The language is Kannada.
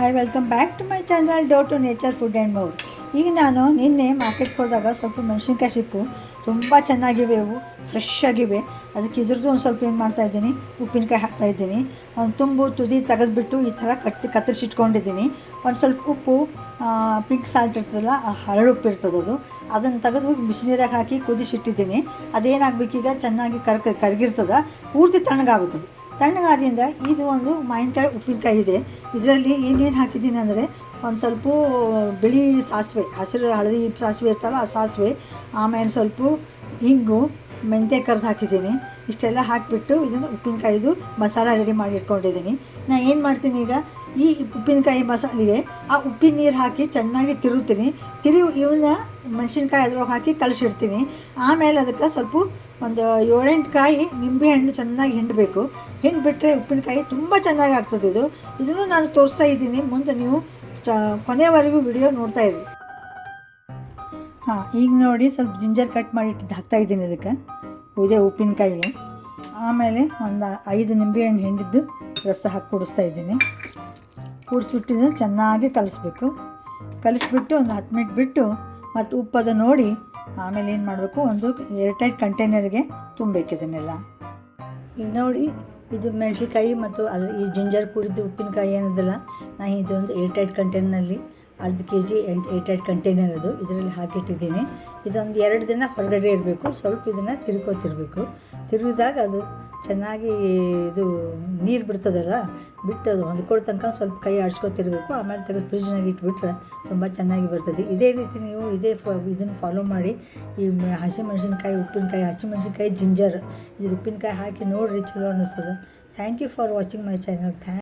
Hi welcome back to my channel dough to nature food and more ಈಗ ನಾನು ನಿನ್ನೆ ಮಾರ್ಕೆಟ್ಗೆ ಹೋದಾಗ ಸ್ವಲ್ಪ ಮೆಣಸಿನ್ಕಾಯಿ ಸಿಕ್ಕು. ತುಂಬ ಚೆನ್ನಾಗಿವೆ ಅವು ಫ್ರೆಶ್ ಆಗಿವೆ. ಅದಕ್ಕೆ ಇದ್ರದ್ದು ಒಂದು ಸ್ವಲ್ಪ ಏನು ಮಾಡ್ತಾ ಇದ್ದೀನಿ, ಉಪ್ಪಿನಕಾಯಿ ಹಾಕ್ತಾ ಇದ್ದೀನಿ. ಒಂದು ತುಂಬು, ತುದಿ ತೆಗೆದುಬಿಟ್ಟು ಈ ಥರ ಕಟ್, ಕತ್ತರಿಸಿಟ್ಕೊಂಡಿದ್ದೀನಿ. ಒಂದು ಸ್ವಲ್ಪ ಉಪ್ಪು ಪಿಂಕ್ ಸಾಲ್ಟ್ ಇರ್ತದಲ್ಲ, ಆ ಹರಳು ಉಪ್ಪು ಇರ್ತದದು ಅದು. ಅದನ್ನು ತೆಗೆದು ಬಿಸಿನೀರಾಗಿ ಹಾಕಿ ಕುದಿಸಿಟ್ಟಿದ್ದೀನಿ. ಅದೇನಾಗಬೇಕೀಗ ಚೆನ್ನಾಗಿ ಕರ್ಕ, ಕರಗಿರ್ತದ, ಪೂರ್ತಿ ತಣ್ಣಗಾಗಬೇಕು ತಣ್ಣಗಾದ್ರಿಂದ ಇದು ಒಂದು ಮಾವಿನಕಾಯಿ, ಉಪ್ಪಿನಕಾಯಿ ಇದೆ. ಇದರಲ್ಲಿ ಏನೇನು ಹಾಕಿದ್ದೀನಿ ಅಂದರೆ ಒಂದು ಸ್ವಲ್ಪ ಬಿಳಿ ಸಾಸಿವೆ, ಹಸಿರು ಹಳದಿ ಸಾಸಿವೆ ಇರ್ತಲ್ಲ, ಆ ಸಾಸಿವೆ, ಆಮೇಲೆ ಸ್ವಲ್ಪ ಹಿಂಗು ಮೆಂತ್ಯ ಕರೆದು ಹಾಕಿದ್ದೀನಿ. ಇಷ್ಟೆಲ್ಲ ಹಾಕಿಬಿಟ್ಟು ಇದನ್ನು ಉಪ್ಪಿನಕಾಯಿದು ಮಸಾಲ ರೆಡಿ ಮಾಡಿ ಇಟ್ಕೊಂಡಿದ್ದೀನಿ. ನಾನು ಏನು ಮಾಡ್ತೀನಿ ಈಗ? ಈ ಉಪ್ಪಿನಕಾಯಿ ಮಸಾಲೆಗೆ ಆ ಉಪ್ಪಿನ ನೀರು ಹಾಕಿ ಚೆನ್ನಾಗಿ ತಿರುಗ್ತೀನಿ. ತಿರು ಇವನ್ನ ಮೆಣಸಿನ್ಕಾಯಿ ಅದ್ರೊಳಗೆ ಹಾಕಿ ಕಲಸಿಡ್ತೀನಿ. ಆಮೇಲೆ ಅದಕ್ಕೆ ಸ್ವಲ್ಪ ಒಂದು ಏಳೆಂಟು ಕಾಯಿ ನಿಂಬೆಹಣ್ಣು ಚೆನ್ನಾಗಿ ಹಿಂಡಬೇಕು. ಹಿಂಡ್ಬಿಟ್ರೆ ಉಪ್ಪಿನಕಾಯಿ ತುಂಬ ಚೆನ್ನಾಗಿ ಆಗ್ತದೆ ಇದು. ಇದನ್ನು ನಾನು ತೋರಿಸ್ತಾ ಇದ್ದೀನಿ. ಮುಂದೆ ನೀವು ಚ, ಕೊನೆವರೆಗೂ ವಿಡಿಯೋ ನೋಡ್ತಾ ಇರಿ. ಹಾಂ, ಈಗ ನೋಡಿ ಸ್ವಲ್ಪ ಜಿಂಜರ್ ಕಟ್ ಮಾಡಿ ಹಾಕ್ತಾ ಇದ್ದೀನಿ ಇದಕ್ಕೆ. ಇದೇ ಉಪ್ಪಿನಕಾಯಿ. ಆಮೇಲೆ ಒಂದು ಐದು ನಿಂಬೆಹಣ್ಣು ಹಿಂಡಿದ್ದು ರಸ ಹಾಕಿ ಕುಡಿಸ್ತಾ ಇದ್ದೀನಿ. ಕೂಡಿಸ್ಬಿಟ್ಟು ಇದನ್ನು ಚೆನ್ನಾಗಿ ಕಲಿಸ್ಬೇಕು. ಕಲಿಸ್ಬಿಟ್ಟು ಒಂದು ಹತ್ತು ಮಿನಿಟ್ ಬಿಟ್ಟು ಮತ್ತು ಉಪ್ಪದ ನೋಡಿ ಆಮೇಲೆ ಏನು ಮಾಡಬೇಕು? ಒಂದು ಏರ್ಟೈಟ್ ಕಂಟೈನರ್ಗೆ ತುಂಬಬೇಕು ಇದನ್ನೆಲ್ಲ. ಈಗ ನೋಡಿ, ಇದು ಮೆಣಸಿನ್ಕಾಯಿ ಮತ್ತು ಅಲ್ಲಿ ಈ ಜಿಂಜರ್ ಕೂಡಿದ್ದು ಉಪ್ಪಿನಕಾಯಿ ಏನಿದೆಲ್ಲ ನಾನು ಇದೊಂದು ಏರ್ಟೈಟ್ ಕಂಟೈನರ್ನಲ್ಲಿ ಅರ್ಧ ಕೆ ಜಿ ಎಂಟ್ ಏಟ್ ಕಂಟೈನರ್ ಅದು. ಇದರಲ್ಲಿ ಹಾಕಿಟ್ಟಿದ್ದೀನಿ. ಇದೊಂದು ಎರಡು ದಿನ ಹೊರಗಡೆ ಇರಬೇಕು. ಸ್ವಲ್ಪ ಇದನ್ನು ತಿರ್ಕೋತಿರ್ಬೇಕು. ತಿರುಗಿದಾಗ ಅದು ಚೆನ್ನಾಗಿ ಇದು ನೀರು ಬಿಡ್ತದಲ್ಲ, ಬಿಟ್ಟು ಅದು ಹೊಂದ್ಕೊಳ್ಳೋ ತನಕ ಸ್ವಲ್ಪ ಕೈ ಆಡಿಸ್ಕೊತಿರ್ಬೇಕು. ಆಮೇಲೆ ತೆಗೆದು ಫ್ರಿಜ್ನಾಗ ಇಟ್ಬಿಟ್ರೆ ತುಂಬ ಚೆನ್ನಾಗಿ ಬರ್ತದೆ. ಇದೇ ರೀತಿ ನೀವು ಇದೇ ಫ, ಇದನ್ನು ಫಾಲೋ ಮಾಡಿ. ಈ ಹಸಿಮೆಣ್ಸಿನ್ಕಾಯಿ ಉಪ್ಪಿನಕಾಯಿ ಹಸಿಮೆಣಸಿನ್ಕಾಯಿ ಜಿಂಜರ್, ಇದು ಉಪ್ಪಿನಕಾಯಿ ಹಾಕಿ ನೋಡಿರಿ ಚಲೋ ಅನ್ನಿಸ್ತದೆ thank you for watching my channel. Thank